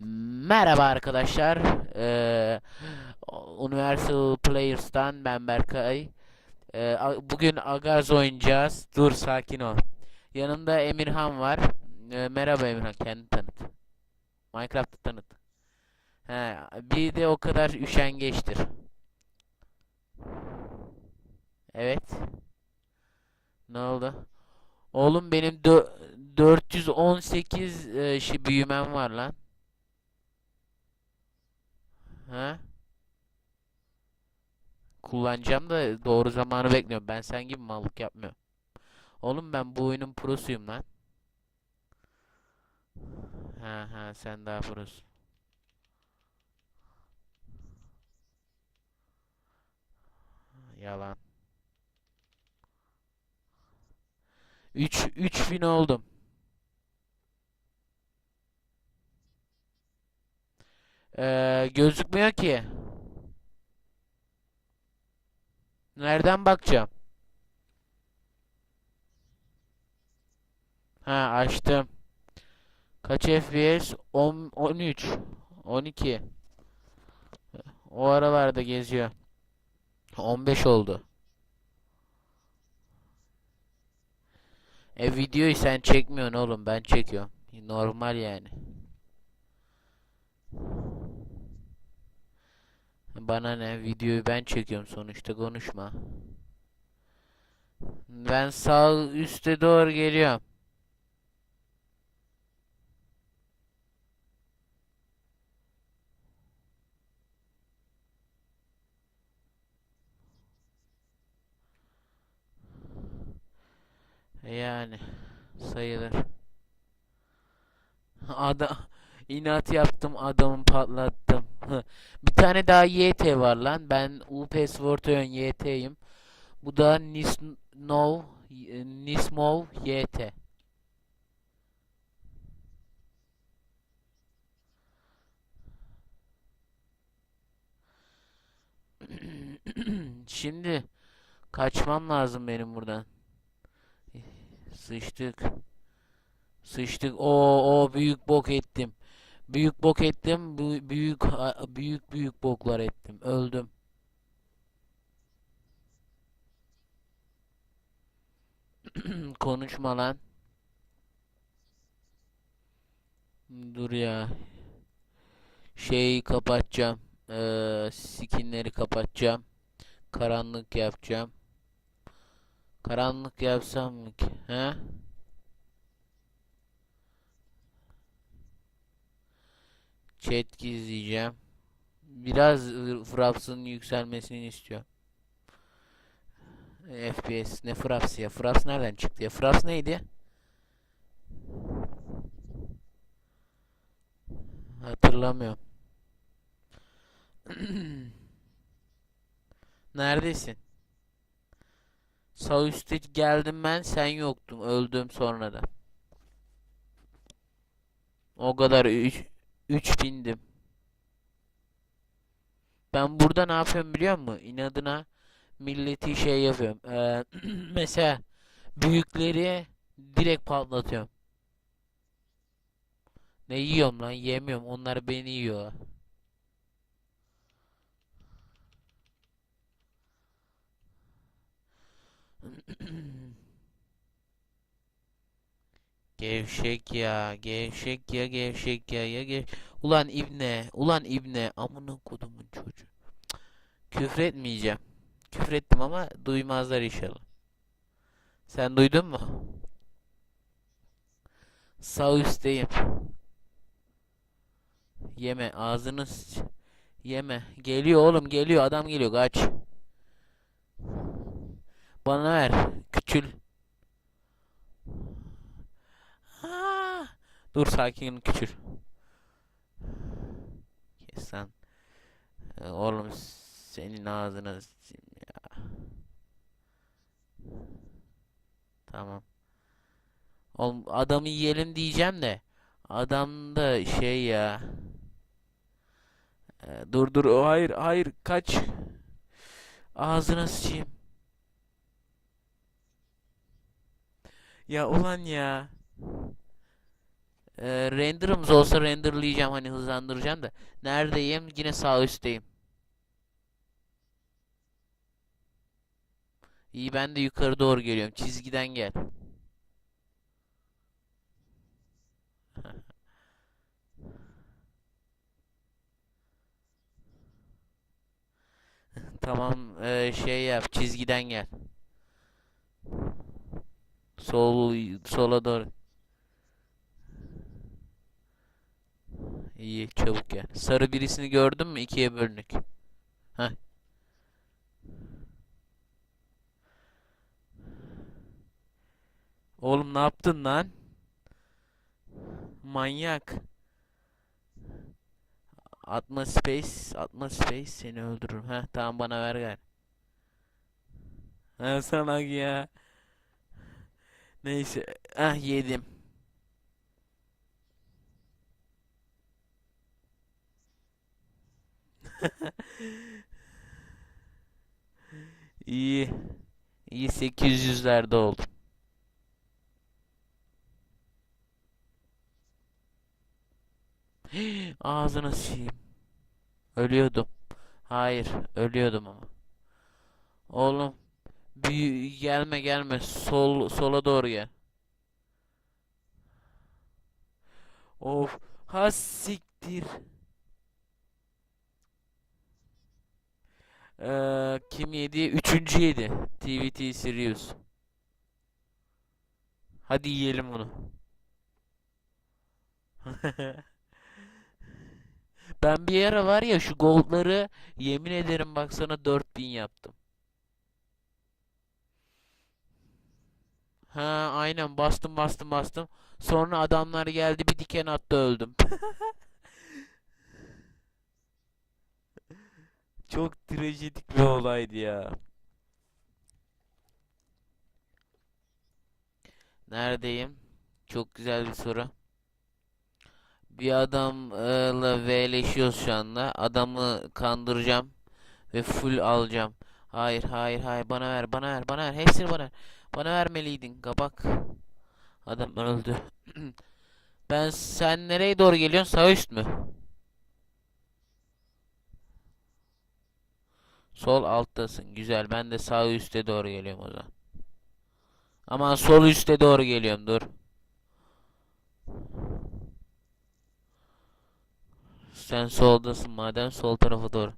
Merhaba arkadaşlar. Ee, Universal Players'tan ben Berkay. Ee, bugün Agaz oynayacağız. Dur sakin ol. Yanımda Emirhan var. Ee, merhaba Emirhan, kendini tanıt. Minecraft'ı tanıt. He, bir de o kadar üşengeçtir. Evet. Ne oldu? Oğlum benim dö- 418 e, büyümem var lan. Ha? Kullanacağım da doğru zamanı bekliyorum. Ben sen gibi mallık yapmıyorum. Oğlum ben bu oyunun prosuyum lan. Ha ha sen daha prosun. Yalan. 3 3000 oldum. Ee, gözükmüyor ki. Nereden bakacağım? Ha açtım. Kaç FPS? 10, 13, 12. O aralarda geziyor. 15 oldu. E videoyu sen çekmiyorsun oğlum ben çekiyorum. Normal yani. Bana ne videoyu ben çekiyorum sonuçta konuşma. Ben sağ üste doğru geliyorum. Yani sayılır. Adam inat yaptım adamı patlattım. Bir tane daha YT var lan. Ben UP Svortoyon YT'yim. Bu da Nisnov Nismov YT. Şimdi kaçmam lazım benim buradan. Sıçtık. Sıçtık. O o büyük bok ettim. Büyük bok ettim. Büyük büyük büyük boklar ettim. Öldüm. Konuşma lan. Dur ya. Şeyi kapatacağım. Ee, skinleri kapatacağım. Karanlık yapacağım. Karanlık yapsam mı ki? He? Chat gizleyeceğim. Biraz Fraps'ın yükselmesini istiyor. FPS ne Fraps ya? Fraps nereden çıktı ya? Fraps neydi? Hatırlamıyorum. Neredesin? Sağ üstte geldim ben sen yoktun. Öldüm sonra da. O kadar 3 3000'dim. Ben burada ne yapıyorum biliyor musun? İnadına milleti şey yapıyorum. Ee, mesela büyükleri direkt patlatıyorum. Ne yiyorum lan? Yemiyorum. Onlar beni yiyor. Gevşek ya, gevşek ya, gevşek ya, ya gev... Ulan ibne, ulan ibne, amına kodumun çocuğu. Küfretmeyeceğim. Küfrettim ama duymazlar inşallah. Sen duydun mu? Sağ üstteyim. Yeme, ağzını. Yeme. Geliyor oğlum, geliyor. Adam geliyor, kaç. Bana ver. Küçül. Dur sakin küçül. Kes lan. Oğlum senin ağzına ya. Tamam. Oğlum adamı yiyelim diyeceğim de. Adam da şey ya. Ee, dur dur. Hayır hayır kaç. Ağzına sıçayım. Ya ulan ya. Ee, render'ımız olsa renderlayacağım hani hızlandıracağım da. Neredeyim? Yine sağ üstteyim. İyi ben de yukarı doğru geliyorum. Çizgiden gel. Tamam ee, şey yap çizgiden gel. Sol sola doğru. İyi çabuk gel. Sarı birisini gördün mü? İkiye bölünük. Heh. Oğlum ne yaptın lan? Manyak. Atma space, atma space seni öldürürüm. Heh tamam bana ver gel. Ha salak ya. Neyse. Ah yedim. İyi. İyi 800'lerde oldum. Ağzına sıçayım. Ölüyordum. Hayır, ölüyordum ama. Oğlum, büyü gelme gelme. Sol sola doğru gel. Of, ha siktir. Ee, kim yedi? Üçüncü yedi. TVT Sirius. Hadi yiyelim bunu. Ben bir ara var ya şu goldları yemin ederim baksana 4000 yaptım. Ha aynen bastım bastım bastım. Sonra adamlar geldi bir diken attı öldüm. Çok trajedik bir olaydı ya. Neredeyim? Çok güzel bir soru. Bir adamla v'leşiyoruz şu anda. Adamı kandıracağım ve full alacağım. Hayır, hayır, hayır. Bana ver, bana ver, bana ver. Hepsini bana ver. Bana vermeliydin kabak. Adam öldü. Ben sen nereye doğru geliyorsun? Sağ üst mü? Sol alttasın. Güzel. Ben de sağ üste doğru geliyorum o zaman. Aman sol üste doğru geliyorum. Dur. Sen soldasın madem sol tarafa doğru.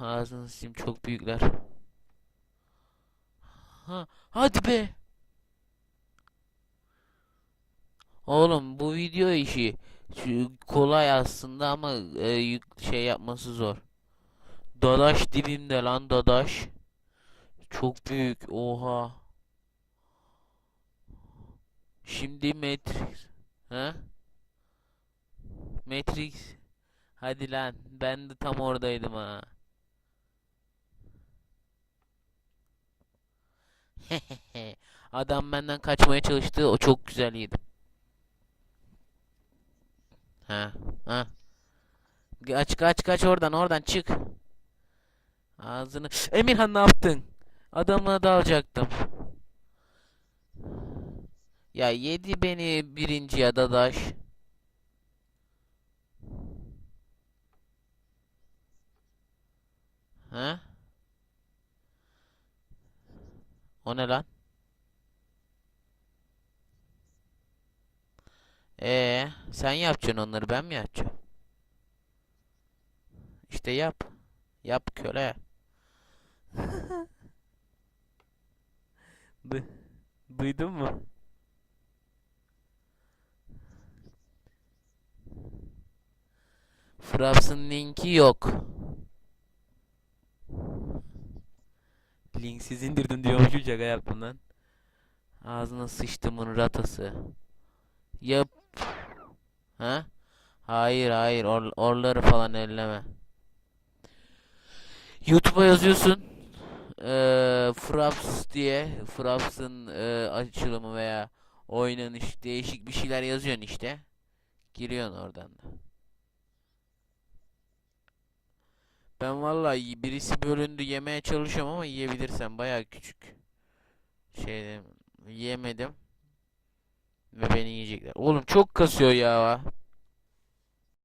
Ağzını sim çok büyükler. Ha, hadi be. Oğlum bu video işi kolay aslında ama e, şey yapması zor. Dadaş dibimde lan dadaş. Çok büyük. Oha. Şimdi Matrix. Ha? Matrix. Hadi lan. Ben de tam oradaydım ha. Adam benden kaçmaya çalıştı. O çok güzel yedim. Ha, ha. Kaç kaç kaç oradan oradan çık. Ağzını. Emirhan ne yaptın? Adamla dalacaktım. Ya yedi beni birinci ya dadaş. Ha? O ne lan? Ee, sen yapacaksın onları ben mi yapacağım? İşte yap. Yap köle. Du Duydun mu? Fraps'ın linki yok. Linksiz indirdim diyormuşum şaka yaptım lan. Ağzına sıçtımın ratası. Yap. Ha? Hayır hayır or orları falan elleme. YouTube'a yazıyorsun. Eee Fraps diye. Fraps'ın eee, açılımı veya oynanış değişik bir şeyler yazıyorsun işte. Giriyorsun oradan da. Ben vallahi birisi bölündü yemeye çalışıyorum ama yiyebilirsem bayağı küçük. Şeyde yemedim. Ve beni yiyecekler. Oğlum çok kasıyor ya.